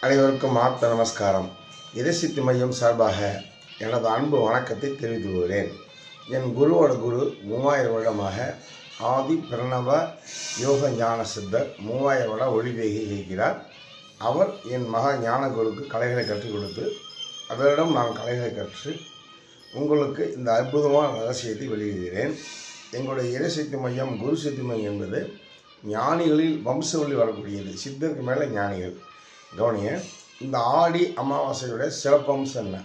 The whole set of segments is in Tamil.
அனைவருக்கும் ஆப்த நமஸ்காரம். இதசித்தி மையம் சார்பாக எனது அன்பு வணக்கத்தை தெரிவித்து கொள்கிறேன். என் குருவோட குரு மூவாயிரம் வருடமாக ஆதி பிரணவ யோக ஞான சித்தர் மூவாயிரம் வருட ஒளிவேகி இருக்கிறார். அவர் என் மகா ஞான குருக்கு கலைகளை கற்றுக் கொடுத்து அவரிடம் நான் கலைகளை கற்று உங்களுக்கு இந்த அற்புதமான ரகசியத்தை வெளியிடுகிறேன். எங்களுடைய இறைசக்தி மையம் குரு சித்தி மையம் என்பது ஞானிகளில் வம்சவழி வரக்கூடியது. சித்தருக்கு மேலே ஞானிகள். கவனிய இந்த ஆடி அமாவாசையோட சிறப்பம்சம் என்ன?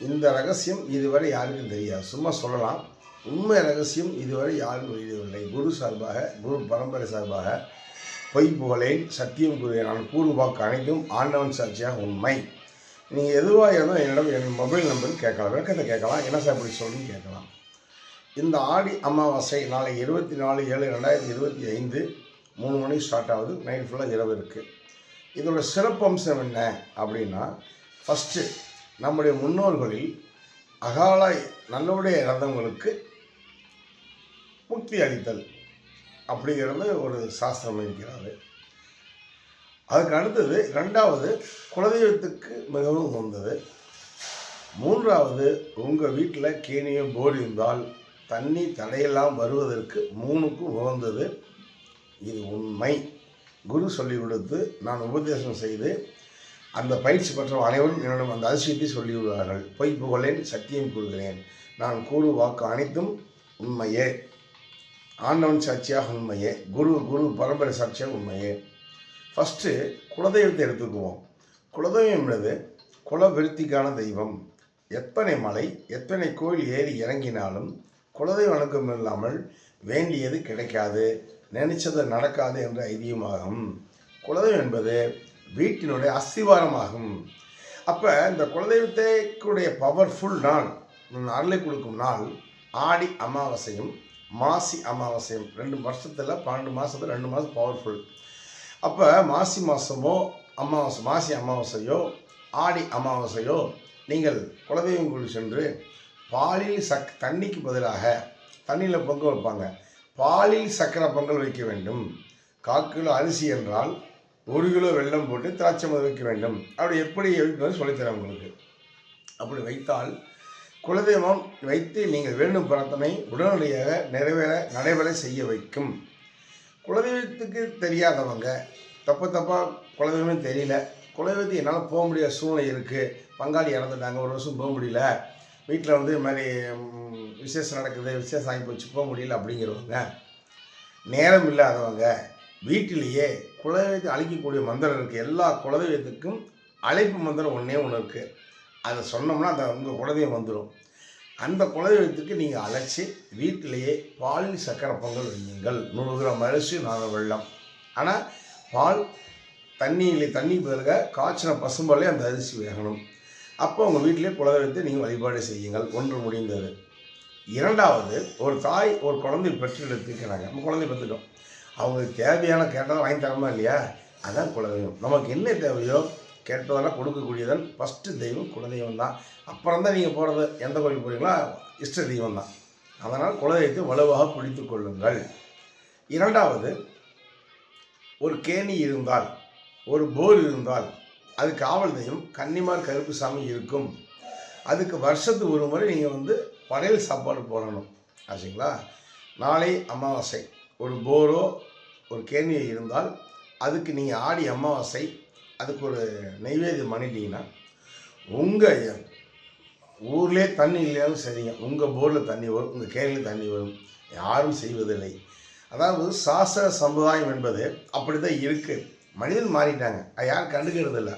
இந்த ரகசியம் இதுவரை யாருக்கும் தெரியாது. சும்மா சொல்லலாம். உண்மை ரகசியம் இதுவரை யாரும் வெளியிடவில்லை குரு சார்பாக குரு பரம்பரை சார்பாக பொய் புகழேன் சத்தியம் கூறிய நான் கூறு வாக்கு அனைத்தும் ஆண்டவன் சாட்சியாக உண்மை. நீங்கள் எதுவாக இருந்தால் என்னிடம் என் மொபைல் நம்பர் கேட்கலாம். விளக்கத்தை கேட்கலாம். என்ன சார் இப்படி சொல்லுன்னு கேட்கலாம். இந்த ஆடி அமாவாசை நாளை இருபத்தி நாலு ஏழு ரெண்டாயிரத்தி இருபத்தி ஐந்து மூணு மணிக்கு ஸ்டார்ட் ஆகுது. நைட் ஃபுல்லாக இரவு இருக்குது இதோட சிறப்பம்சம் என்ன அப்படின்னா ஃபஸ்ட்டு நம்முடைய முன்னோர்களில் அகால நல்லவுடைய இறந்தவங்களுக்கு முக்தி அளித்தல் அப்படிங்கிறது ஒரு சாஸ்திரம் இருக்கிறாரு அதுக்கு அடுத்தது ரெண்டாவது குலதெய்வத்துக்கு மிகவும் வந்தது மூன்றாவது உங்கள் வீட்டில் கேணியோ போர் இருந்தால் தண்ணி தடையெல்லாம் வருவதற்கு மூணுக்கும் உகந்தது. இது உண்மை. குரு சொல்லி கொடுத்து நான் உபதேசம் செய்து அந்த பயிற்சி பெற்ற அனைவரும் என்னிடம் அந்த அதிசயத்தை சொல்லிவிடுவார்கள் பொய் புகழேன் சத்தியம் கூறுகிறேன். நான் கூறு வாக்கு அனைத்தும் உண்மையே. ஆண்டவன் சாட்சியாக உண்மையே. குரு குரு பரம்பரை சாட்சியாக உண்மையே. ஃபஸ்ட்டு குலதெய்வத்தை எடுத்துக்குவோம். குலதெய்வம் என்பது குலவிருத்திக்கான தெய்வம். எத்தனை மலை எத்தனை கோயில் ஏறி இறங்கினாலும் குலதெய்வ வணக்கம் இல்லாமல் வேண்டியது கிடைக்காது. நினைச்சது நடக்காது என்ற ஐதீகமாகும். குலதெய்வம் என்பது வீட்டினுடைய அஸ்திவாரமாகும். அப்போ இந்த குலதெய்வத்தைக்குடைய பவர்ஃபுல் நாள் அருளை கொடுக்கும் நாள் ஆடி அமாவாசையும் மாசி அமாவாசையும் ரெண்டு வருஷத்தில் பன்னெண்டு மாதத்தில் ரெண்டு மாதம் பவர்ஃபுல் அப்போ மாசி மாதமோ அமாவாசை மாசி அமாவாசையோ ஆடி அமாவாசையோ நீங்கள் குலதெய்வம் கோயில் சென்று பாலில் சக் தண்ணிக்கு பதிலாக தண்ணியில் பொங்க வைப்பாங்க. பாலில் சக்கரை பொங்கல் வைக்க வேண்டும். கால் கிலோ அரிசி என்றால் ஒரு கிலோ வெல்லம் போட்டு திராட்சை மது வைக்க வேண்டும். அப்படி எப்படி வைக்கணும்னு சொல்லித்தரேன் உங்களுக்கு. அப்படி வைத்தால் குலதெய்வம் வைத்து நீங்கள் வேண்டும் பிரார்த்தனை உடனடியாக நிறைவேற நடைபெற செய்ய வைக்கும். குலதெய்வத்துக்கு தெரியாதவங்க தப்பு தப்பாக குலதெய்வமே தெரியல. குலதெய்வத்துக்கு என்னால் போக முடியாத சூழ்நிலை இருக்குது பங்காளி இறந்துட்டாங்க ஒரு வருஷம் போக முடியல. வீட்டில் வந்து இது மாதிரி விசேஷம் நடக்குது விசேஷம் ஆகி போச்சு போக முடியல அப்படிங்கிறவங்க நேரம் இல்லாதவங்க வீட்டிலேயே குலதெய்வத்தை அழிக்கக்கூடிய மந்திரம் இருக்குது எல்லா குலதெய்வத்துக்கும் அழைப்பு மந்திரம் ஒன்றே ஒன்று இருக்குது அதை சொன்னோம்னா அந்த உங்கள் குலதெய்வம் வந்துடும் அந்த குலதெய்வத்துக்கு நீங்கள் அழைச்சி வீட்டிலேயே பாலில் சக்கரை பொங்கல் வையுங்கள். நூறு கிராம் அரிசி நாங்கள் வெள்ளம். ஆனால் பால் தண்ணியில் தண்ணி பதிலாக காய்ச்சின பசும்பாலே அந்த அரிசி வேகணும். அப்போ உங்கள் வீட்டிலே குலதெய்வத்தை நீங்கள் வழிபாடு செய்யுங்கள். ஒன்று முடிந்தது. இரண்டாவது ஒரு தாய் ஒரு குழந்தை பெற்றெடுத்துக்கிறாங்க நம்ம குழந்தை பெற்றுட்டோம் அவங்களுக்கு தேவையான கேட்டதை வாங்கி தரமா இல்லையா? அதான் குலதெய்வம். நமக்கு என்ன தேவையோ கேட்பதெல்லாம் கொடுக்கக்கூடியதன் ஃபஸ்ட்டு தெய்வம் குலதெய்வம் தான். அப்புறம் தான் நீங்கள் போகிறது எந்த கோயில் போகிறீங்களோ இஷ்ட தெய்வம் தான். அதனால் குலதெய்வத்தை வலுவாக பிடித்து கொள்ளுங்கள். இரண்டாவது ஒரு கேணி இருந்தால் ஒரு போர் இருந்தால் அது காவல் தெய்வம் கன்னிமார் கருப்பு சாமி இருக்கும். அதுக்கு வருஷத்துக்கு ஒரு முறை நீங்கள் வந்து படையல் சாப்பாடு போடணும். ஆச்சுங்களா? நாளை அமாவாசை. ஒரு போரோ ஒரு கேணி இருந்தால் அதுக்கு நீங்கள் ஆடி அமாவாசை அதுக்கு ஒரு நெய்வேதியம் பண்ணிட்டீங்கன்னா உங்கள் ஊர்லேயே தண்ணி இல்லையாலும் சரிங்க. உங்கள் போரில் தண்ணி வரும் உங்கள் கேணியில் தண்ணி வரும். யாரும் செய்வதில்லை. அதாவது சாஸ்திர சமுதாயம் என்பது அப்படி தான் இருக்குது மனிதன் மாறிட்டாங்க. அது யாரும் கண்டுக்கிறது இல்லை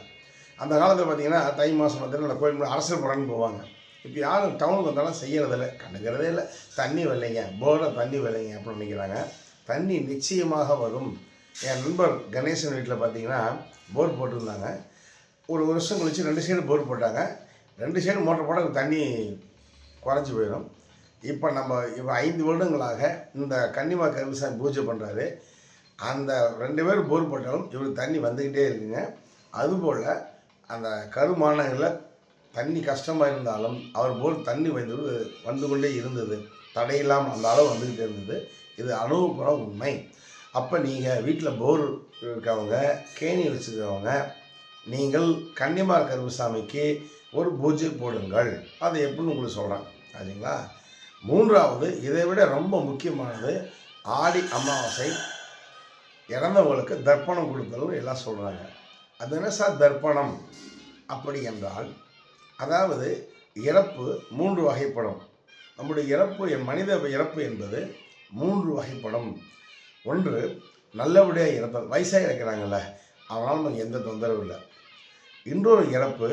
அந்த காலத்தில் பார்த்தீங்கன்னா தை மாதம் பார்த்தீங்கன்னா அந்த கோயில் அரசர் படம்னு போவாங்க. இப்போ யாரும் டவுனுக்கு வந்தாலும் செய்யறதில்ல. கண்டுக்கிறதே இல்லை. தண்ணி வரலைங்க போரில் தண்ணி வரலைங்க அப்படின்னு நினைக்கிறாங்க. தண்ணி நிச்சயமாக வரும். என் நண்பர் கணேசன் வீட்டில் பார்த்தீங்கன்னா போர் போட்டிருந்தாங்க. ஒரு வருஷம் கழிச்சு ரெண்டு சைடு போர் போட்டாங்க. ரெண்டு சைடு மோட்டர் போட்டால் தண்ணி குறைஞ்சி போயிடும். இப்போ நம்ம இப்போ ஐந்து வருடங்களாக இந்த கன்னிமா கருமசாமி பூஜை பண்ணுறாரு அந்த ரெண்டு பேரும் போர் போட்டாலும் இவருக்கு தண்ணி வந்துக்கிட்டே இருக்குங்க. அதுபோல் அந்த கருமானங்களில் தண்ணி கஷ்டமாக இருந்தாலும் அவர் போர் தண்ணி வந்து வந்து கொண்டே இருந்தது. தடையில்லாமல் அந்த அளவு வந்துக்கிட்டே இருந்தது. இது அனுபவப்பட உண்மை. அப்போ நீங்கள் வீட்டில் போர் இருக்கவங்க கேணி வச்சுருக்கவங்க நீங்கள் கன்னிமார் கருப்புசாமிக்கு ஒரு பூஜை போடுங்கள். அது எப்படின்னு உங்களுக்கு சொல்கிறேன் சரிங்களா? மூன்றாவது இதை விட ரொம்ப முக்கியமானது ஆடி அமாவாசை இறந்தவங்களுக்கு தர்ப்பணம் கொடுத்தலும் எல்லாம் சொல்கிறாங்க அது என்ன சார் தர்ப்பணம்? அப்படி என்றால் அதாவது இறப்பு மூன்று வகைப்படும். நம்முடைய இறப்பு என் மனித இறப்பு என்பது மூன்று வகைப்படும். ஒன்று நல்லபடியாக இறப்பது வயசாக இறக்கிறாங்கல்ல அவனால் நமக்கு எந்த தொந்தரவும் இல்லை. இன்னொரு இறப்பு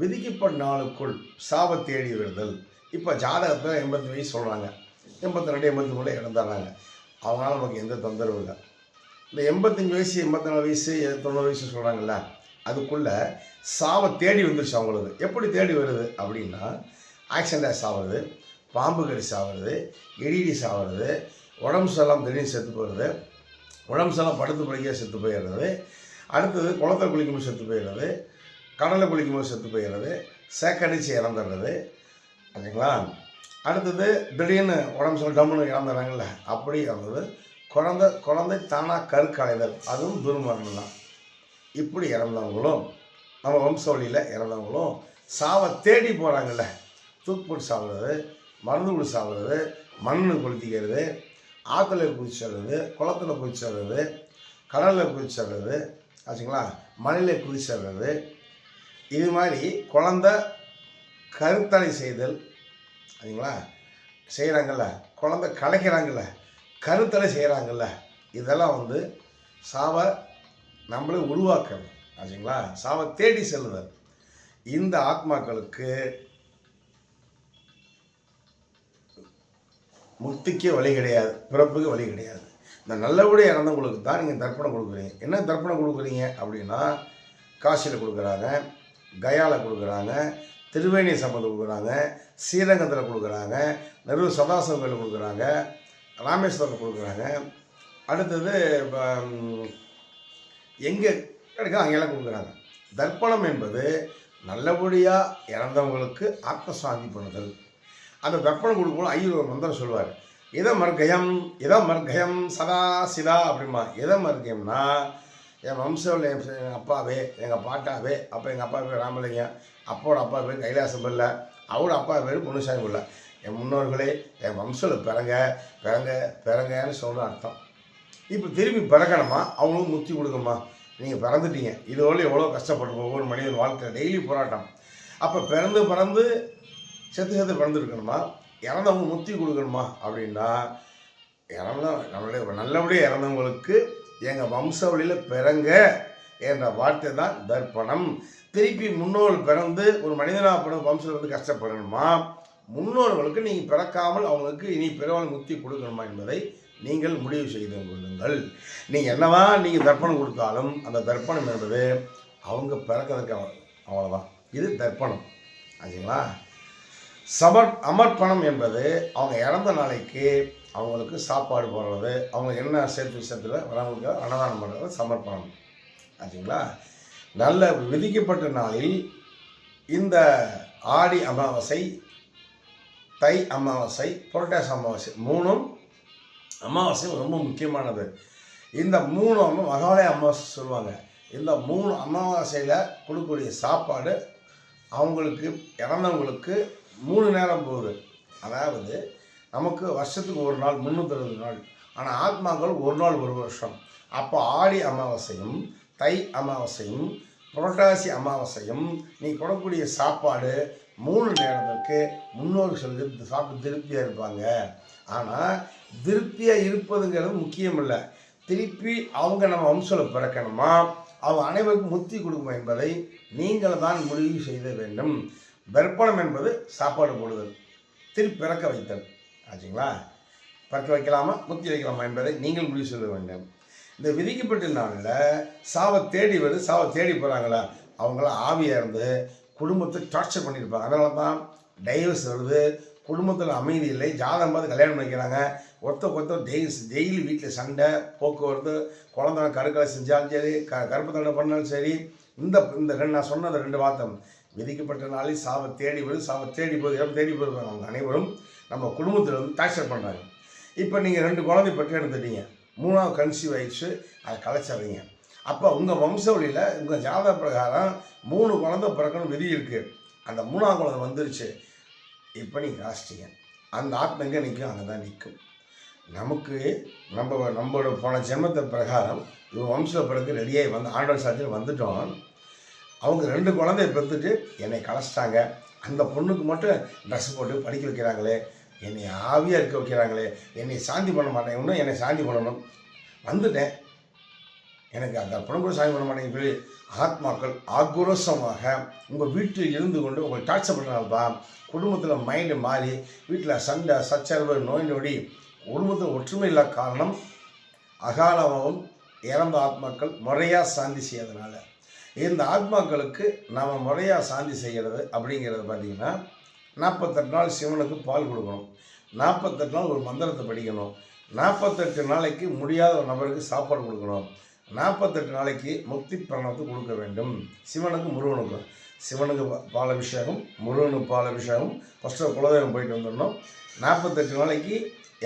விதிக்கப்பட்ட நாளுக்குள் சாப தேடி வருதல். இப்போ ஜாதகத்தில் எண்பத்தி வயசு சொல்கிறாங்க எண்பத்தி ரெண்டு எண்பத்தி மூணு இறந்துடுறாங்க. அவங்களால நமக்கு எந்த தொந்தரவும் இல்லை. இந்த எண்பத்தஞ்சு வயசு எண்பத்தி நாலு வயசு தொண்ணூறு வயசு சொல்கிறாங்கல்ல அதுக்குள்ளே சாவை தேடி வந்துருச்சு அவங்களுக்கு எப்படி தேடி வருது அப்படின்னா ஆக்சிடென்ட் சாவுறது பாம்பு கடி சாவுறது எடிடி சாவுறது உடம்பு செல்லாம் திடீர்னு செத்து போயிடுது உடம்பு செல்லாம் படுத்து படுக்கையாக செத்து போயிடுறது அடுத்தது குளத்தில் குளிக்கும்போது செத்து போயிடுறது கடலில் குளிக்கும்போது செத்து போயிடுறது சேக்கடிச்சு இறந்துடுறது. ஓகேங்களா அடுத்தது திடீர்னு உடம்பு சொல்ல டம்முன்னு இறந்துடுறாங்கல்ல அப்படி இறந்தது குழந்தை குழந்தை தானாக கருக்கலைதல். அதுவும் துர்மரணம் தான் இப்படி இறந்தவங்களும் நம்ம வம்சவழியில் இறந்தவங்களும் சாவை தேடி போகிறாங்கல்ல தூக்குப்போட்டு சாப்பிட்றது மருந்து கொடு சாப்பிட்றது மண்ணு கொளுத்திக்கிறது ஆற்றுல குதிச்சிடுறது குளத்துல குதிச்சிடுறது கடலில் குதிச்சிடுறது ஆச்சுங்களா? மலையில் குதிச்சிடுறது இது மாதிரி குழந்த கருத்தடை செய்தல் சரிங்களா செய்கிறாங்கல்ல குழந்த கலைக்கிறாங்கல்ல. கருத்தடை செய்கிறாங்கல்ல இதெல்லாம் வந்து சாவை நம்மளே உருவாக்கணும் ஆச்சுங்களா? சாவை தேடி செல்வர் இந்த ஆத்மாக்களுக்கு முக்திக்கே வழி கிடையாது பிறப்புக்கு வழி கிடையாது. இந்த நல்லபடியாக இறந்தவங்களுக்கு தான் நீங்கள் தர்ப்பணம் கொடுக்குறீங்க. என்ன தர்ப்பணம் கொடுக்குறீங்க அப்படின்னா காசியில் கொடுக்குறாங்க கயாவில் கொடுக்குறாங்க திருவேணி சம்பந்தம் கொடுக்குறாங்க ஸ்ரீரங்கத்தில் கொடுக்குறாங்க நெருவு சதாசிவம் கோயில் கொடுக்குறாங்க ராமேஸ்வரத்தில் கொடுக்குறாங்க. அடுத்தது எங்கே கிடைக்கும் அங்கெல்லாம் கொடுக்குறாங்க. தர்ப்பணம் என்பது நல்லபடியாக இறந்தவங்களுக்கு ஆத்மசாந்தி பண்ணுதல். அந்த தர்ப்பணம் கொடுக்கும்போது ஐயர் ஒரு மந்திரம் சொல்லுவார். எதை மர்கயம் எதை மர்கயம் சதா சிதா அப்படிமா எதை மர்கயம்னா என் வம்சவில் என் அப்பாவே எங்கள் பாட்டாவே அப்போ எங்கள் அப்பா பேர் ராமலிங்கம் அப்போட அப்பா பேர் கைலாசம் பிள்ளை அவரோட அப்பா பேர் முனுசாமி பிள்ளை என் முன்னோர்களே என் வம்சத்தில் பிறங்க பிறங்க பிறங்கன்னு சொல்கிற அர்த்தம். இப்போ திரும்பி பிறக்கணுமா? அவங்களும் முத்தி கொடுக்கணுமா? நீங்கள் பிறந்துட்டீங்க. இதோட எவ்வளோ கஷ்டப்பட்டு ஒவ்வொரு மனிதன் வாழ்க்கையில் டெய்லி போராட்டம். அப்போ பிறந்து பிறந்து செத்து செத்து பிறந்துருக்கணுமா? இறந்தவங்க முத்தி கொடுக்கணுமா? அப்படின்னா இறந்த நம்மளுடைய நல்லபடியாக இறந்தவங்களுக்கு எங்கள் வம்சவழியில் பிறங்க என்ற வார்த்தை தான் தர்ப்பணம். திருப்பி முன்னோர் பிறந்து ஒரு மனிதனாக பிறந்த வம்சத்தில் வந்து கஷ்டப்படணுமா? முன்னோர்களுக்கு நீங்கள் பிறக்காமல் அவங்களுக்கு இனி பிறவால் முத்தி கொடுக்கணுமா என்பதை நீங்கள் முடிவு செய்து கொள்ளுங்கள். நீங்கள் என்னவா நீங்கள் தர்ப்பணம் கொடுத்தாலும் அந்த தர்ப்பணம் என்பது அவங்க பிறக்கிறதுக்கு அவ்வளோதான் இது தர்ப்பணம். ஆச்சுங்களா? சமர் அமர்ப்பணம் என்பது அவங்க இறந்த நாளைக்கு அவங்களுக்கு சாப்பாடு போடுறது அவங்க என்ன சேர்த்து விஷயத்தில் வரவங்களுக்கு அன்னதானம் பண்ணுறது சமர்ப்பணம். ஆச்சுங்களா? நல்ல விதிக்கப்பட்ட நாளில் இந்த ஆடி அமாவாசை தை அமாவாசை புரட்டாசி அமாவாசை மூணும் அமாவாசை ரொம்ப முக்கியமானது. இந்த மூணு அம்மா மகாலய அமாவாசை சொல்லுவாங்க. இந்த மூணு அமாவாசையில் கொடுக்கக்கூடிய சாப்பாடு அவங்களுக்கு இறந்தவங்களுக்கு மூணு நேரம் போகுது அதாவது நமக்கு வருஷத்துக்கு ஒரு நாள் முந்நூற்றி நாள். ஆனால் ஆத்மாக்கள் ஒரு நாள் ஒரு வருஷம். அப்போ ஆடி அமாவாசையும் தை அமாவாசையும் புரட்டாசி அமாவாசையும் நீ கொடுக்கக்கூடிய சாப்பாடு மூணு நேரத்துக்கு முன்னோர் சொல்லி சாப்பிட்டு திருப்தியாக இருப்பாங்க. ஆனால் திருப்தியாக இருப்பதுங்கிறது முக்கியம் இல்லை திருப்பி அவங்க நம்ம வம்சத்தில் பிறக்கணுமா? அவங்க அனைவருக்கும் முத்தி கொடுக்கும் என்பதை நீங்கள் தான் முடிவு செய்த வேண்டும். தர்ப்பணம் என்பது சாப்பாடு போடுதல் திருப்பி பிறக்க வைத்தல். ஆச்சுங்களா? பிறக்க வைக்கலாமா முத்தி வைக்கலாமா என்பதை நீங்கள் முடிவு செய்ய வேண்டும். இந்த விதிக்கப்பட்ட நாளில் சாவை தேடி வருது சாவை தேடி போகிறாங்களா அவங்களாம் ஆவியாக இருந்து குடும்பத்தை டார்ச்சர் பண்ணியிருப்பாங்க அதனால தான் டைவர்ஸ் வருது குடும்பத்தில் அமைதி இல்லை ஜாதகம் பார்த்து கல்யாணம் பண்ணிக்கிறாங்க. ஒருத்தர் ஒருத்தர் டெய்ஸ் டெய்லி வீட்டில் சண்டை போக்குவரத்து குழந்தை கருக்களை செஞ்சாலும் சரி க கருப்பு தண்டை பண்ணாலும் சரி இந்த இந்த ரெண்டு நான் சொன்ன ரெண்டு வார்த்தை. விதிக்கப்பட்ட நாளில் சாவை தேடி போய் சாவை தேடி போய் தேடி போயிருப்பாங்க அவங்க அனைவரும் நம்ம குடும்பத்தில் வந்து டார்ச்சர் பண்ணுறாங்க இப்போ நீங்கள் ரெண்டு குழந்தை பெற்று எடுத்துட்டீங்க. மூணாவது கன்சீவ் ஆயிடுச்சு அதை கலைச்சிடுறீங்க. அப்போ உங்கள் வம்சவழியில் உங்கள் ஜாதக பிரகாரம் மூணு குழந்தை பிறக்கணும் விதி இருக்குது அந்த மூணாம் குழந்தை வந்துருச்சு. இப்போ நீங்கள் ராஷ்டிரியன் அந்த ஆத்மா எங்கே நிற்கும் அங்கே தான் நிற்கும் நமக்கு நம்ம நம்மளோட போன ஜென்மத்தை பிரகாரம் இவன் வம்ச பிறகு ரெடியாகி வந்து ஆண்டவர் சாத்தியில் வந்துட்டோம். அவங்க ரெண்டு குழந்தைய பெற்றுட்டு என்னை கலைச்சிட்டாங்க. அந்த பொண்ணுக்கு மட்டும் ட்ரெஸ் போட்டு படிக்க வைக்கிறாங்களே. என்னை ஆவியாக இருக்க வைக்கிறாங்களே. என்னை சாந்தி பண்ண மாட்டேன். இன்னும் என்னை சாந்தி பண்ணணும். வந்துட்டேன். எனக்கு அந்த பொண்ணு கூட சாந்தி பண்ண சொல்லி ஆத்மாக்கள் ஆக்ரோஷமாக உங்கள் வீட்டில் இருந்து கொண்டு உங்களை டார்ச்சர் பண்ணுறாங்கப்பா குடும்பத்தில் மைண்டு மாறி வீட்டில் சண்டை சச்சரவு நோய் நொடி குடும்பத்தில் ஒற்றுமை இல்லாத காரணம் அகாலமாகவும் இறந்த ஆத்மாக்கள் முறையாக சாந்தி செய்யறதுனால இந்த ஆத்மாக்களுக்கு நாம் முறையாக சாந்தி செய்கிறது அப்படிங்கிறது பார்த்திங்கன்னா நாற்பத்தெட்டு நாள் சிவனுக்கு பால் கொடுக்கணும். நாற்பத்தெட்டு நாள் ஒரு மந்திரத்தை படிக்கணும். நாற்பத்தெட்டு நாளைக்கு முடியாத ஒரு நபருக்கு சாப்பாடு கொடுக்கணும். நாற்பத்தெட்டு நாளைக்கு முக்தி பிரணத்தை கொடுக்க வேண்டும். சிவனுக்கு முருகனுக்கு. சிவனுக்கு பாலாபிஷேகம் பால் அபிஷேகம் முருகனுக்கு பால் அபிஷேகம் ஃபஸ்ட்டு குலதெய்வம் போயிட்டு வந்துடணும். நாற்பத்தெட்டு நாளைக்கு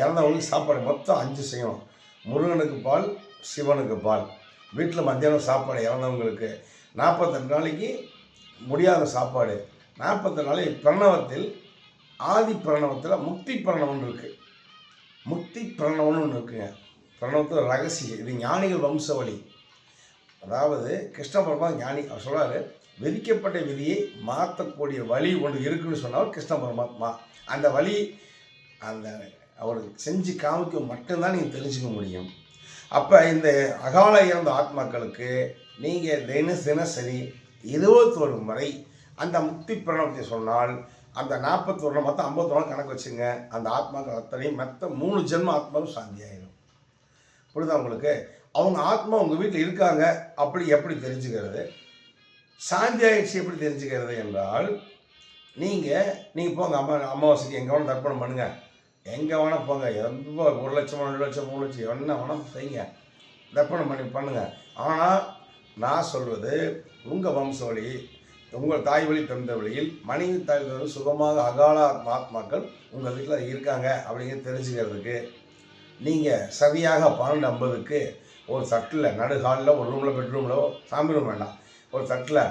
இறந்தவங்களுக்கு சாப்பாடு மொத்தம் அஞ்சு செய்யணும். முருகனுக்கு பால் சிவனுக்கு பால். வீட்டில் மத்தியானம் சாப்பாடு இறந்தவங்களுக்கு நாற்பத்தெட்டு நாளைக்கு முடியாத சாப்பாடு. நாற்பத்தெட்டு நாளைக்கு பிரணவத்தில் ஆதி பிரணவத்தில் முக்தி பிரணவம்னு இருக்குது முக்தி பிரணவம்னு ஒன்று இருக்குங்க. பிரணவத்தில் ரகசியம். இது ஞானிகள் வம்சவழி அதாவது கிருஷ்ண பரமா ஞானி அவர் சொல்கிறாரு விதிக்கப்பட்ட விதியை மாற்றக்கூடிய வழி ஒன்று இருக்குன்னு சொன்னால் கிருஷ்ண பரமாத்மா. அந்த வழி அந்த அவர் செஞ்சு காமிக்க மட்டும்தான் நீங்கள் தெரிஞ்சுக்க முடியும். அப்போ இந்த அகால இறந்த ஆத்மாக்களுக்கு நீங்கள் தின தினசரி இருபத்தோரு முறை அந்த முக்தி பிரணவத்தை சொன்னால் அந்த நாற்பத்தோரு மொத்தம் ஐம்பத்தோரு கணக்கு வச்சுங்க. அந்த ஆத்மாக்கள் அத்தனையும் மற்ற மூணு ஜென்ம ஆத்மாவும் சாந்தி புரியுதா உங்களுக்கு? அவங்க ஆத்மா உங்கள் வீட்டில் இருக்காங்க அப்படி எப்படி தெரிஞ்சுக்கிறது? சாந்தி ஆயிடுச்சு எப்படி தெரிஞ்சுக்கிறது என்றால் நீங்கள் நீங்கள் போங்க அம்மா அமாவாசைக்கு எங்கே வேணால் தர்ப்பணம் பண்ணுங்கள் எங்கே வேணால் போங்க ரொம்ப ஒரு லட்சம் ரெண்டு லட்சம் மூணு லட்சம் என்ன வேணால் செய்யுங்க. தர்ப்பணம் பண்ணி பண்ணுங்கள் ஆனால் நான் சொல்வது உங்கள் வம்சவழி உங்கள் தாய் வழி பிறந்த வழியில் மனைவி தாய் சுகமாக அகால ஆத்மாக்கள் உங்கள் வீட்டில் இருக்காங்க அப்படிங்கிறது தெரிஞ்சுக்கிறதுக்கு நீங்கள் சரியாக பன்னெண்டு ஐம்பதுக்கு ஒரு தட்டில் நடுகாலில் ஒரு ரூமில் பெட்ரூமில் சாமி ரூம் வேண்டாம். ஒரு தட்டில்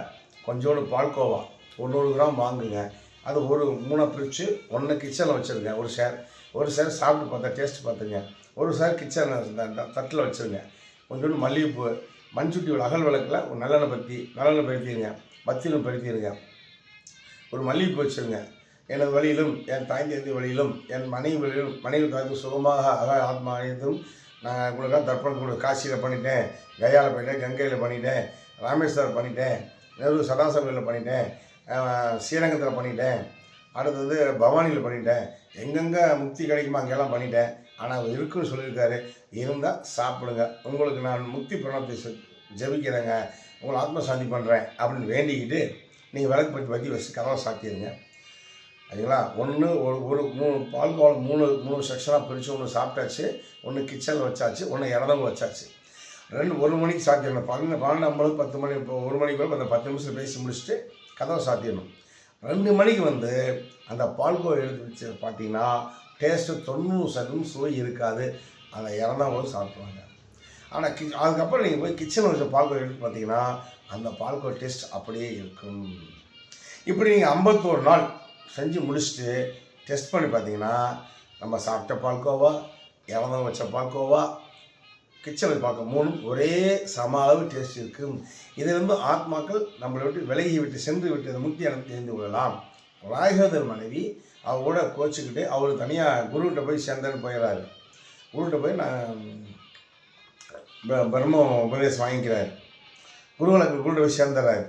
கொஞ்சோண்டு பால்கோவா ஒரு நூறு கிராம் வாங்குங்க. அது ஒரு மூணை பிரித்து ஒன்று கிச்சனில் வச்சுருங்க. ஒரு ஷேர் ஒரு ஷேர் சாப்பிட்டு பார்த்தா டேஸ்ட் பார்த்துங்க. ஒரு ஷேர் கிச்சனில் தட்டில் வச்சுருங்க. கொஞ்சோண்டு மல்லிகைப்பூ மண்சுட்டி அகல் விளக்கில் ஒரு நல்லெண்ணெய் பற்றி நல்லெண்ணெய் பருத்திடுங்க பத்திலும் பருத்திடுங்க ஒரு மல்லிகைப்பூ வச்சுருங்க. எனது வழியிலும் என் தாய் வழியிலும் என் மனைவி வழியிலும் மனைவி தாய்க்கு சுகமாக அக ஆத்மா அனைத்தும் நான் உங்களுக்காக தர்ப்பணம் கொடு காசியில் பண்ணிட்டேன் கயாவில் பண்ணிட்டேன் கங்கையில் பண்ணிட்டேன் ராமேஸ்வரம் பண்ணிட்டேன் நேரு சதாசபையில் பண்ணிட்டேன் ஸ்ரீரங்கத்தில் பண்ணிட்டேன் அடுத்தது பவானியில் பண்ணிட்டேன் எங்கெங்கே முக்தி கிடைக்குமோ அங்கெல்லாம் பண்ணிட்டேன். ஆனால் அவர் இருக்குன்னு சொல்லியிருக்காரு. இருந்தால் சாப்பிடுங்க. உங்களுக்கு நான் முக்தி பிரணத்தை ஜபிக்கிறேங்க ஜெபிக்கிறேங்க. உங்களை ஆத்ம சாந்தி பண்ணுறேன் அப்படின்னு வேண்டிக்கிட்டு நீங்கள் விளக்கு பற்றி பற்றி வச்சு கதவை சாத்திடுங்க சரிங்களா? ஒன்று ஒரு ஒரு மூணு பால் பால் மூணு மூணு செக்ஷனாக பிரித்து ஒன்று சாப்பிட்டாச்சு ஒன்று கிச்சனில் வச்சாச்சு ஒன்று இறந்தவங்க வச்சாச்சு. ரெண்டு ஒரு மணிக்கு சாத்திடணும் பன்னெண்டு பன்னெண்டு ஐம்பது பத்து மணி இப்போ ஒரு மணிக்கு அந்த பத்து நிமிஷம் பேசி முடிச்சுட்டு கதவை சாத்திடணும் ரெண்டு மணிக்கு வந்து அந்த பால்கோவை எடுத்து வச்சு பார்த்தீங்கன்னா டேஸ்ட்டு தொண்ணூறு சதவீதம் சுவை இருக்காது. அதை இறந்தவங்களும் சாப்பிடுவாங்க. ஆனால் கி அதுக்கப்புறம் நீங்கள் போய் கிச்சனில் வச்ச பால்கோவை எடுத்து பார்த்தீங்கன்னா அந்த பால்கோ டேஸ்ட் அப்படியே இருக்கும். இப்படி நீங்கள் ஐம்பத்தோரு நாள் செஞ்சு முடிச்சுட்டு டெஸ்ட் பண்ணி பார்த்தீங்கன்னா நம்ம சாப்பிட்ட பால்கோவா இறந்தவங்க வச்ச பால்கோவா கிச்சனில் பார்க்க மூணும் ஒரே சம அளவு டேஸ்ட் இருக்கும் இதிலிருந்து ஆத்மாக்கள் நம்மளை விட்டு விலகி விட்டு சென்று விட்டு முக்தி அடைந்து தெரிந்து கொள்ளலாம். ராயகதர் மனைவி அவர் கூட கோச்சிக்கிட்டு அவர் தனியாக குருகிட்ட போய் சேர்ந்தேன்னு போயிடுறாரு குருகிட்ட போய் நான் பிரம்ம உபதேசம் வாங்கிக்கிறார். குருவனுக்கு குருகிட்ட போய் சேர்ந்துடுறாரு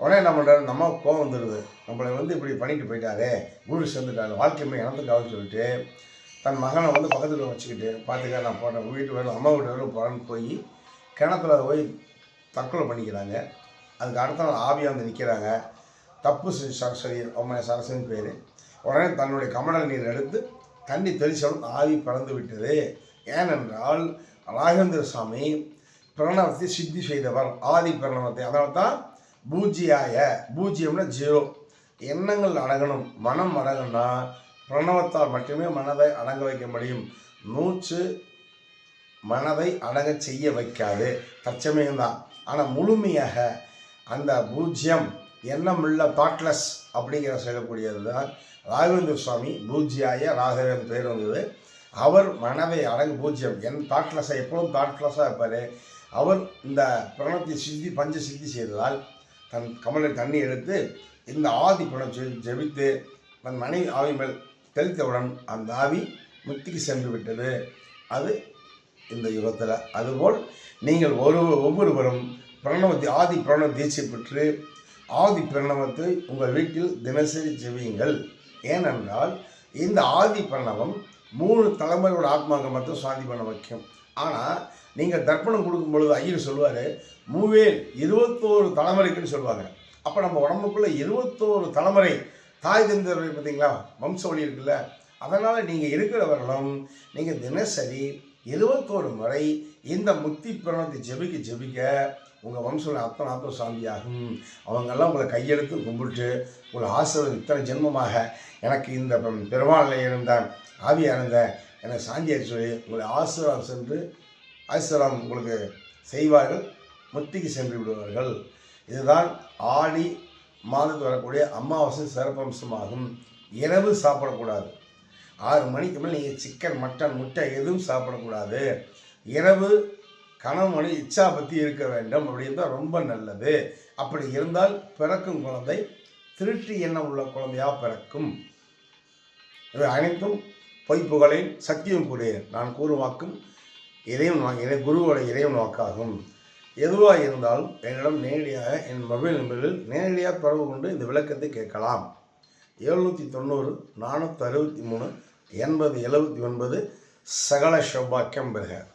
உடனே என்ன பண்ணுறாரு நம்ம கோவம் வந்துடுது நம்மளை வந்து இப்படி பண்ணிட்டு போயிட்டாரே குரு சேர்ந்துட்டாரு வாழ்க்கையுமே இறந்துட்டாருன்னு சொல்லிட்டு தன் மகனை வந்து பக்கத்தில் வச்சுக்கிட்டு பார்த்துக்க நான் போட்டேன் வீட்டு வேணும் அம்மா வீட்டு வேணும் போகிறேன்னு போய் கிணத்துல போய் தற்கொலை பண்ணிக்கிறாங்க. அதுக்கு அடுத்த நாள் ஆவியாக வந்து நிற்கிறாங்க தப்பு செஞ்சு சரஸ்வதி அம்மா பேர். உடனே தன்னுடைய கமடல் நீர் எடுத்து தண்ணி தெளிச்சவுடன் ஆவி பறந்து விட்டது. ஏனென்றால் ராகேந்திர சாமி பிரணவத்தை சித்தி செய்தவர் ஆதி பிரணவத்தை. அதனால தான் பூஜ்யாய பூஜ்யம்னா ஜீரோ. எண்ணங்கள் அடங்கணும். மனம் அடங்கணும்னா பிரணவத்தால் மட்டுமே மனதை அடங்க வைக்க முடியும். மூச்சு மனதை அடங்க செய்ய வைக்காது. தற்சமயம்தான் ஆனால் முழுமையாக அந்த பூஜ்யம் எண்ணமுள்ள தாட்லெஸ் அப்படிங்கிற சொல்லக்கூடியது தான் ராகவேந்திர சுவாமி பூஜ்யாய ராகவேந்திர பேர் வந்தது. அவர் மனதை அடங்கு பூஜ்யம் என் தாட்லெஸ்ஸாக எப்பொழுதும் தாட்லெஸ்ஸாக இருப்பார். அவர் இந்த பிரணத்தை சித்தி பஞ்ச சித்தி செய்ததால் தன் கமலை தண்ணி எடுத்து இந்த ஆதி பிரணம் ஜெபித்து தன் மனைவி ஆவி மேல் தெளித்தவுடன் அந்த ஆவி முத்திக்கு சென்று விட்டது அது இந்த யுகத்தில். அதுபோல் நீங்கள் ஒரு ஒவ்வொருவரும் பிரணவத்தை ஆதி பிரணவ தீட்சை பெற்று ஆதி பிரணவத்தை உங்கள் வீட்டில் தினசரி ஜெபியுங்கள். ஏனென்றால் இந்த ஆதி பிரணவம் மூணு தலைமுறையோட ஆத்மாங்க மட்டும் சாந்தி பண்ண வைக்கும். ஆனால் நீங்கள் தர்ப்பணம் கொடுக்கும் பொழுது ஐயர் சொல்லுவார் மூவேல் இருபத்தோரு தலைமுறைக்குன்னு சொல்லுவாங்க. அப்போ நம்ம உடம்புக்குள்ளே இருபத்தோரு தலைமுறை தாய் தந்தர் பார்த்தீங்களா? வம்சவழி இருக்குல்ல. அதனால் நீங்கள் இருக்கிற வரலும் நீங்கள் தினசரி இருபத்தோரு முறை இந்த முத்தி பிரணத்தை ஜெபிக்க ஜெபிக்க உங்கள் வம்சம் அத்தனை ஆத்ம சாந்தியாகும். அவங்கெல்லாம் உங்களை கையெடுத்து கும்பிட்டு உங்களை ஆசிரியர் இத்தனை ஜென்மமாக எனக்கு இந்த பெருமாளில் இருந்த ஆவியாக இருந்த எனக்கு சாந்தியாக சொல்லி உங்களை ஆசீர்வாதம் சென்று ஆசீர்வாதம் உங்களுக்கு செய்வார்கள் முத்திக்கு சென்று விடுவார்கள். இதுதான் ஆடி மாதத்தில் வரக்கூடிய அமாவாசை சிறப்பம்சமாகும். இரவு சாப்பிடக்கூடாது. ஆறு மணிக்கு மேலே நீங்கள் சிக்கன் மட்டன் முட்டை எதுவும் சாப்பிடக்கூடாது. இரவு கணவனை இச்சா பற்றி இருக்க வேண்டும் அப்படின்னு ரொம்ப நல்லது. அப்படி இருந்தால் பிறக்கும் குழந்தை திருட்டு எண்ணம் உள்ள குழந்தையாக பிறக்கும். இவை அனைத்தும் பொய்ப்புகளையும் சத்தியம் கூறுகிறேன் நான் கூறுவாக்கும் இறைவன் இறை குருவோட இறைவன் வாக்காகும். எதுவாக இருந்தாலும் என்னிடம் நேரடியாக என் மொபைல் நம்பரில் நேரடியாக தொடர்பு கொண்டு இந்த விளக்கத்தை கேட்கலாம். எழுநூற்றி தொண்ணூறு நானூற்றி அறுபத்தி மூணு எண்பது எழுபத்தி ஒன்பது சகல சௌபாக்கியம் பெறுக.